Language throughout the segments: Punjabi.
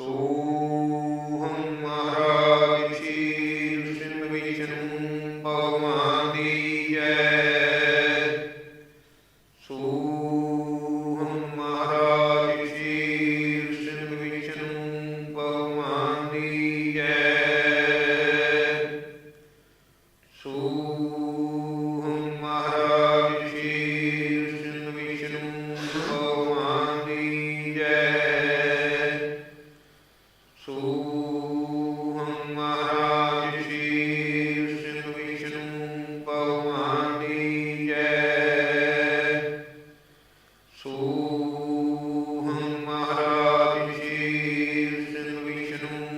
ਸੋਹੰ ਮਹਾਰਾਜ ਸ਼ੀਲ ਸਿੰਘ ਵਿਸ਼ਨੂੰ ਸੋਹੰ ਮਹਾਰਾਜ ਸ਼ੀਲ ਸਿੰਘ ਵਿਸ਼ਨੂੰ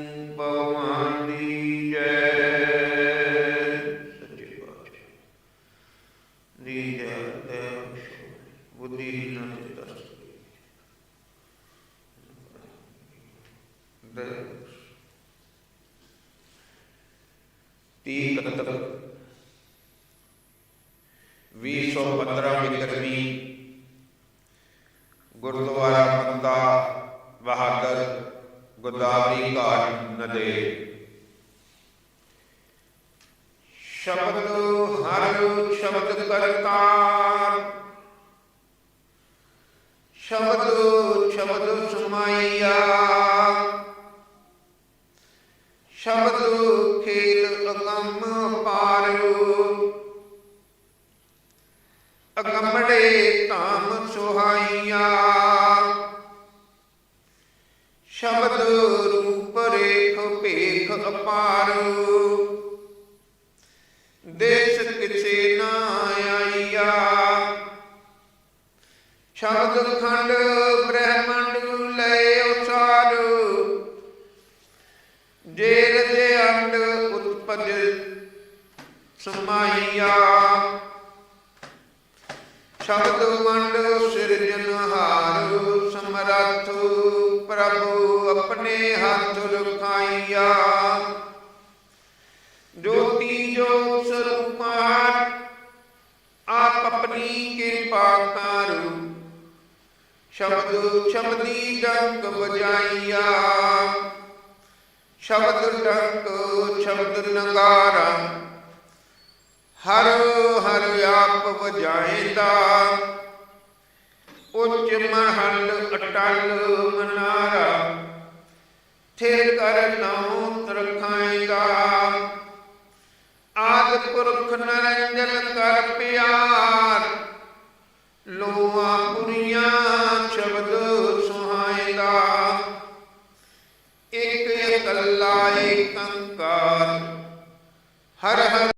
ਗੁਰਦੁਆਰਾ ਬੰਦਾ ਬਹਾਦਰ ਗੋਦਾਵਰੀ ਘਾਟ ਨਦੇ। ਸ਼ਬਦ ਹਰ ਸ਼ਬਦ ਕਰਤਾਰ। ਸ਼ਬਦ ਸ਼ਬਦ ਸੁਮਾਈਆ। ਸ਼ਬਦ ਖੇਲ ਅਗੰਮ ਪਾਰੂ ਅਗੰਮੜੇ ਅਪਾਰੂ ਦੇਸ਼ ਕਿਛੇ ਨਾ ਆਈਆ। ਸ਼ਬਦ ਖੰਡ ਬ੍ਰਹਮੰਡ ਲੈ ਉਚਾਰੂ। ਜੇਰ ਦੇ ਅੰਡ ਉਤਪਜ ਸਮਾਈਆ। ਸ਼ਬਦ ਮੰਡ ਸਿਰਜਨਹਾਰ ਸਮਰੱਥ ਪ੍ਰਭੂ ਆਪਣੇ ਹੱਥ ਰਖਾਈਆ। ਜੋਤੀ ਜੋਤ ਸਰੂਪਾਰ ਆਪ ਆਪਣੀ ਕਿਰਪਾ ਕਰੂ। ਸ਼ਬਦ ਸ਼ਬਦੀ ਡੰਕ ਵਜਾਈਆ। ਸ਼ਬਦ ਡੰਕ ਸ਼ਬਦ ਨਗਾਰਾ। ਹਰ ਹਰ ਆਪ ਵਜਾਏਂਦਾ ਉੱਚ ਮਹਲ ਅਟਲ ਮਨਾਰਾ। ਥਿਰ ਕਰ ਨਾਉ ਤਰਖਾਏਂਦਾ ਪੁਰਖ ਨਰੰਜਨ ਕਰ ਪਿਆਰ ਲੋਆ ਪੁਰੀਆਂ ਸ਼ਬਦ ਸੁਹਾਏਂਦਾ ਇਕ ਇਕੱਲਾ ਏਕੰਕਾਰ। ਹਰ ਹਰ